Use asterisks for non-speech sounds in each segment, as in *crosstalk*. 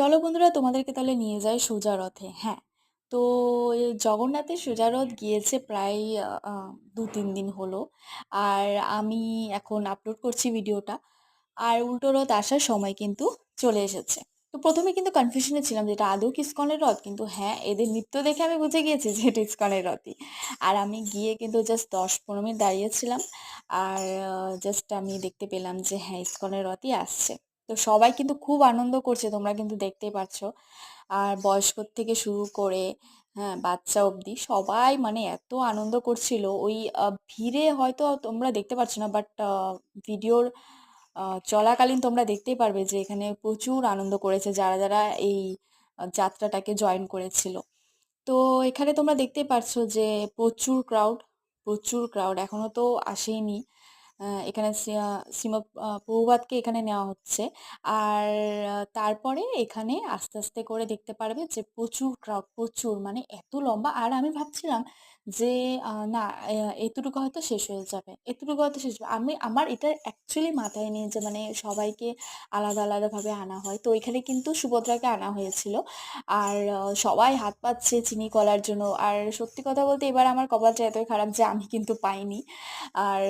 চলো বন্ধুরা তোমাদেরকে তাহলে নিয়ে যাই সোজা রথে হ্যাঁ। তো জগন্নাথের সোজা রথ গিয়েছে প্রায় দু তিন দিন হলো। আর আমি এখন আপলোড করছি ভিডিওটা। আর উল্টো রথ আসার সময় কিন্তু চলে এসেছে। তো প্রথমে কিন্তু কনফিউশনে ছিলাম যে এটা আদৌ কি ইস্কনের রথ? কিন্তু হ্যাঁ এদের নৃত্য দেখে আমি বুঝে গিয়েছি যে এটা ইস্কনের রথই। আর আমি গিয়ে কিন্তু জাস্ট দশ পনেরো মিনিট দাঁড়িয়েছিলাম আর জাস্ট আমি দেখতে পেলাম যে হ্যাঁ ইস্কনের রথই আসছে। তো সবাই কিন্তু খুব আনন্দ করছে, তোমরা কিন্তু দেখতেই পারছ আর বয়স্কর থেকে শুরু করে হ্যাঁ বাচ্চা অবধি সবাই মানে এত আনন্দ করছিল। ওই ভিড়ে হয়তো তোমরা দেখতে পাচ্ছ না বাট ভিডিওর চলাকালীন তোমরা দেখতেই পারবে যে এখানে প্রচুর আনন্দ করেছে যারা যারা এই যাত্রাটাকে জয়েন করেছিল। তো এখানে তোমরা দেখতেই পারছ যে প্রচুর ক্রাউড প্রচুর ক্রাউড এখনও তো আসেইনি। এখানে শ্রী- আহ, শ্রীমৎ আহ, প্রভুপাদকে এখানে নেওয়া হচ্ছে। আর তারপরে এখানে আস্তে আস্তে করে দেখতে পারবে যে প্রচুর ক্রাউড প্রচুর মানে এত লম্বা। আর আমি ভাবছিলাম যে না এতটুকু হয়তো শেষ হয়ে যাবে এতটুকু হয়তো শেষ হবে। আমি আমার এটা অ্যাকচুয়ালি মাথায় নিয়ে যে মানে সবাইকে আলাদা আলাদাভাবে আনা হয়। তো এখানে কিন্তু সুভদ্রাকে আনা হয়েছিল। আর সবাই হাত পাচ্ছে চিনি কলার জন্য। আর সত্যি কথা বলতে এবার আমার কপালটা এতই খারাপ যে আমি কিন্তু পাইনি। আর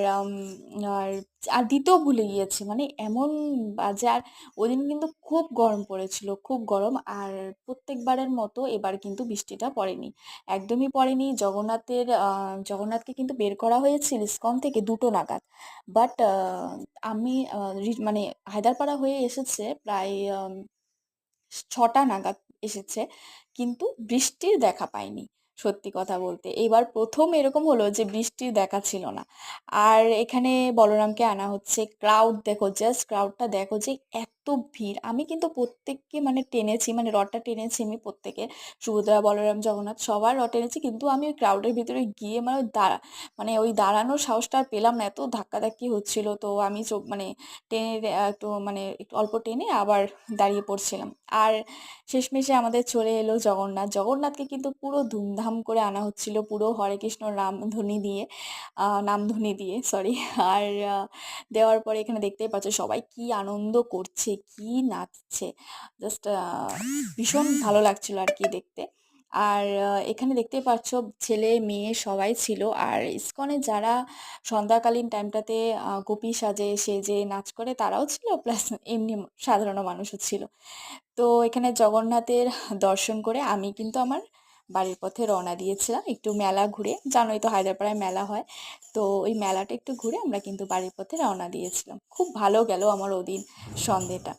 আর আর দিতেও ভুলে গিয়েছি। মানে এমন বাজে আর ওদিন কিন্তু খুব গরম পড়েছিল, খুব গরম। আর প্রত্যেকবারের মতো এবার কিন্তু বৃষ্টিটা পড়েনি। একদমই পড়েনি। জগন্নাথের জগন্নাথকে কিন্তু বের করা হয়েছিল ইস্কন থেকে দুটো নাগাদ। বাট আমি মানে হায়দারপাড়া হয়ে এসেছে প্রায় ছটা নাগাদ এসেছে। কিন্তু বৃষ্টির দেখা পাইনি। সত্যি কথা বলতে। এবার প্রথম এরকম হলো যে বৃষ্টির দেখা ছিল না। আর এখানে বলরামকে আনা হচ্ছে ক্রাউড। দেখো, জাস্ট ক্রাউডটা দেখো যে এত ভিড়। আমি কিন্তু প্রত্যেককে মানে টেনেছি মানে রথটা টেনেছি আমি প্রত্যেকে। সুভদ্রা, বলরাম, জগন্নাথ সবার রথ টেনেছি, কিন্তু আমি ওই ক্রাউডের ভিতরে গিয়ে মানে ওই দাঁড়া মানে ওই দাঁড়ানোর সাহসটা আর পেলাম না। এত ধাক্কাধাক্কি হচ্ছিল। তো আমি চোখ মানে টেনে একটু মানে একটু অল্প টেনে আবার দাঁড়িয়ে পড়ছিলাম। আর শেষমেশে আমাদের চলে এলো জগন্নাথ। জগন্নাথকে কিন্তু পুরো ধুমধাম করে আনা হচ্ছিল পুরো হরে কৃষ্ণ নামধ্বনি দিয়ে নামধ্বনি দিয়ে সরি *laughs* আর দেওয়ার পরে এখানে দেখতেই পাচ্ছ সবাই কি আনন্দ করছে, কি নাচছে জাস্ট ভীষণ ভালো লাগছিল আর কি দেখতে। আর এখানে দেখতেই পাচ্ছ ছেলে মেয়ে সবাই ছিল আর ইসকনে যারা সন্ধ্যাকালীন টাইমটাতে গোপী সাজে, সেজে নাচ করে তারাও ছিল প্লাস এমনি সাধারণ মানুষও ছিল। তো এখানে জগন্নাথের দর্শন করে আমি কিন্তু আমার বাড়ির পথে রওনা দিয়েছিলাম একটু মেলা ঘুরে। জানোই তো হায়দ্রাপাড়ায় মেলা হয়। তো ওই মেলাটা একটু ঘুরে আমরা কিন্তু বাড়ির পথে রওনা দিয়েছিলাম। খুব ভালো গেল আমার ওদিন সন্ধেটা।